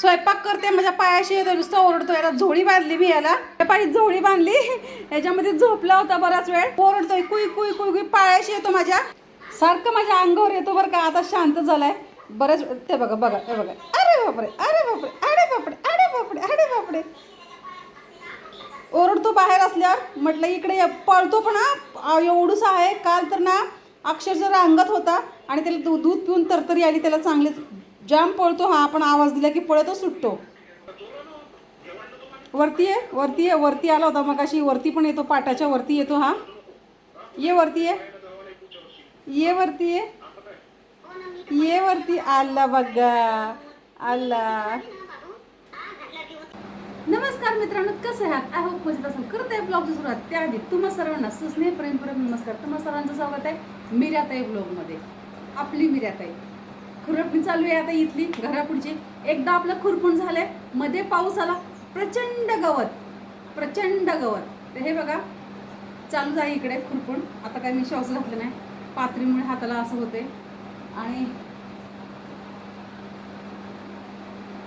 स्वयंपाक करते माझ्या पायाशी येतो नुसतं ओरडतो याला झोळी बांधली मी याला. त्या पायी झोळी बांधली. याच्यामध्ये झोपला होता बराच वेळ. ओरडतोय कुई कुई कुई कुई पायाशी येतो माझ्या. सारखं माझ्या अंगावर येतो बरं का. आता शांत झालाय. बरेच ते बघा बघा ते बघा. अरे बापरे अरे बापरे अरे बापरे अरे बापरे अरे बापरे. ओरडतो बाहेर असल्यावर. म्हटलं इकडे पळतो पण हा एवढंच आहे. काल तर ना अक्षरशः रांगत होता. आणि त्याला दूध पिऊन तरतरी आली. त्याला चांगलेच जाम पळतो हा आपण आवाज दिला की पळतो सुटतो. वरती आहे वरती आहे वरती आला होता मग अशी वरती पण येतो पाटाच्या वरती येतो हा. ये वरती ये. ये वरती ये. ये वरती आला बघा आला. नमस्कार मित्रांनो कसं आहात? आय होप मजेत असेल. करत आहे ब्लॉगची सुरुवात. त्याआधी तुम्हा सर्वांना सुस्नेह प्रेम नमस्कार. तुम्हा सर्वांचं स्वागत आहे मिर्याताई ब्लॉगमध्ये आपली मिर्याताई खुरपणी चालू आहे आता इथली घरापुढची. एकदा आपलं खुरपून झालंयमध्ये पाऊस आला प्रचंड गवत प्रचंड गवत. तर हे बघा चालू जाई इकडे खुरपून. आता काय मी श्वास घातलं नाही. पातळीमुळे हाताला असं होते आणि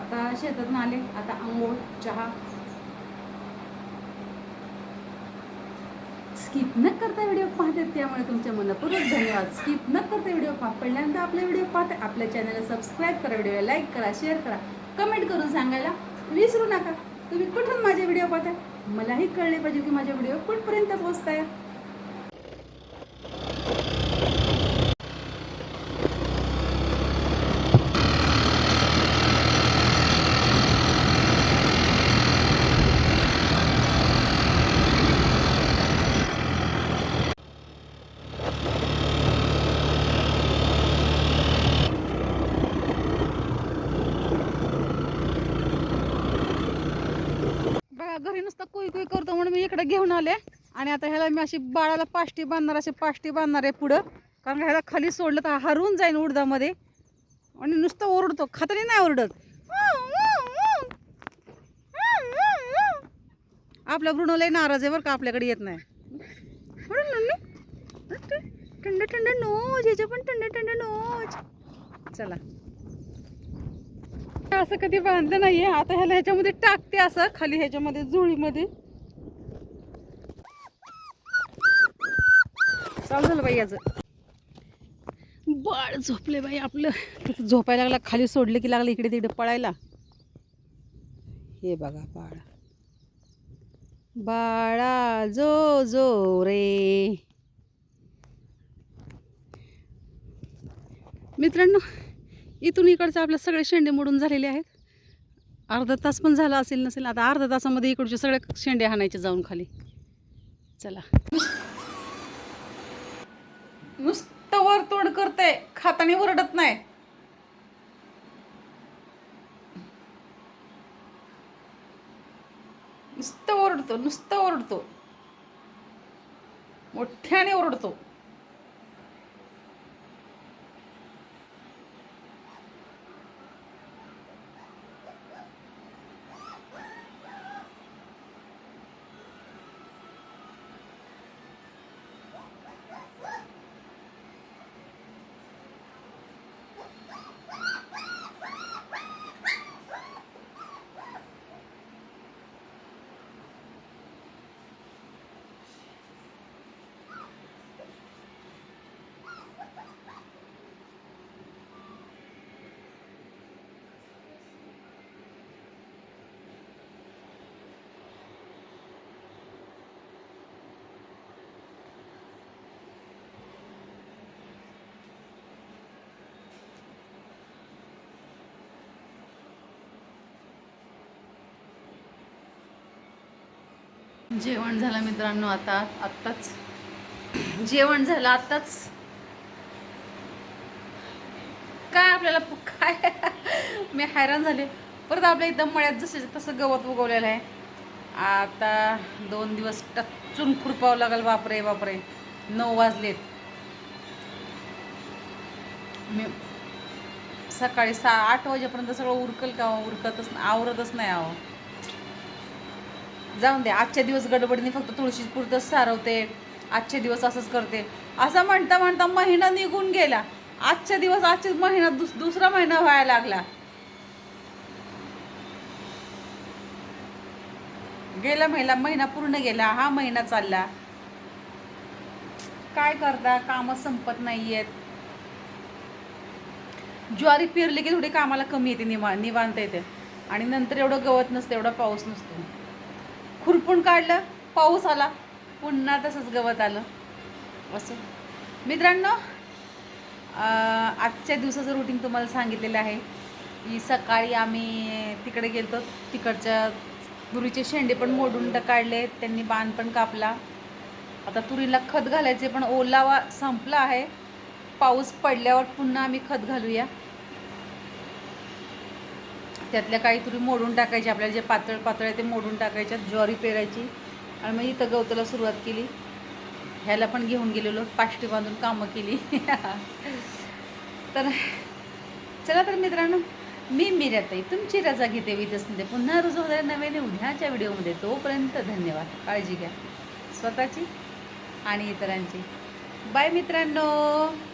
आता शेतात आले आता आंघोळ चहा स्किप न करता व्हिडिओ पाहतात त्यामुळे तुमच्या मनपूर्वक धन्यवाद. स्किप न करता व्हिडिओ पहा पहिल्यांदा आपले व्हिडिओ पाहते आपल्या चॅनलला सबस्क्राईब करा व्हिडिओला लाईक करा शेअर करा कमेंट करून सांगायला विसरू नका. तुम्ही कुठून माझे व्हिडिओ पाहता? मलाही कळले पाहिजे की माझे व्हिडिओ कुठपर्यंत पोहोचताय बघा नुसतं कुई कुई करतो म्हणून मी इकडे घेऊन आले. आणि आता ह्याला मी अशी बाळाला पाष्टी बांधणार अशी पाष्टी बांधणार आहे पुढं. कारण का ह्याला खाली सोडलं तर हरून जाईन उडदामध्ये. आणि नुसतं ओरडतो खात्री नाही ओरडत. आपल्या ब्रुणो नाराज आहे बरं का आपल्याकडे येत नाही. थंड थंड नोज ह्याच्या पण थंड थंड नोज. चला. असं कधी बांधलं नाहीये. आता ह्याला ह्याच्यामध्ये टाकते असं. खाली ह्याच्यामध्ये जुळीमध्ये. चालू झालं बाई याचं. बाळ झोपले बाई आपलं. झोपायला लागला खाली सोडले की लागलं इकडे तिकडे पळायला. हे बघा बाळ. बाळा जो जो रे. मित्रांनो इथून इकडचं आपल्या सगळे शेंडे मोडून झालेले आहेत. अर्धा तास पण झाला असेल नसेल आता अर्धा तासामध्ये इकडचे सगळे शेंडे हाणायचे जाऊन खाली. चला. नुसतं वर तोंड करते खाताने ओरडत नाही. नुसतं ओरडतो नुसतं ओरडतो. मोठ्याने ओरडतो. जेवण झालं मित्रांनो आता आत्ताच. जेवण झालं आत्ताच. काय आपल्याला काय? मी हैराण झाले. परत आपल्या इथं मळ्यात जसं तसं गवत उगवलेलं आहे. आता दोन दिवस टचून खुरपावं लागेल. बापरे बापरे. नऊ वाजलेत. मी सकाळी सहा आठ वाजेपर्यंत सगळं उरकल का? उरकतच आवरतच नाही आहो. जाऊन दे. आजच्या दिवस गडबडीने फक्त तुळशी पुरतंच सारवते. आजचे दिवस असंच करते. असं म्हणता म्हणता महिना निघून गेला. आजच्या दिवस आजच्या महिना दुस दुसरा महिना व्हायला लागला. गेला महिला महिना पूर्ण गेला. हा महिना चालला. काय करता? कामं संपत नाहीयेत. ज्वारी पेरली की थोडी कामाला कमी येते निवा निवांत येते. आणि नंतर एवढं गवत नसतं एवढा पाऊस नसतो. खुरपून काढलं पाऊस आला पुन्हा तसंच गवत आलं. असं. मित्रांनो आजच्या दिवसाचं रुटीन तुम्हाला सांगितलेलं आहे की सकाळी आम्ही तिकडे गेलो तिकडच्या तुरीचे शेंडे पण मोडून ट- काढले त्यांनी बांध पण कापला. आता तुरीला खत घालायचे पण ओलावा संपला आहे. पाऊस पडल्यावर पुन्हा आम्ही खत घालूया. त्यातल्या काही तुरी मोडून टाकायची आपल्याला जे पातळ पातळ आहे ते मोडून टाकायच्या ज्वारी पेरायची. आणि मग इथं गवताला सुरुवात केली. ह्याला पण घेऊन गेलेलो पाष्टी बांधून कामं केली. तर चला तर मित्रांनो मी मिरताई तुमची रजा घेते विध पुन्हा रोज होणार नव्याने उद्याच्या व्हिडिओमध्ये. तोपर्यंत धन्यवाद. काळजी घ्या. स्वतःची आणि इतरांची. बाय मित्रांनो!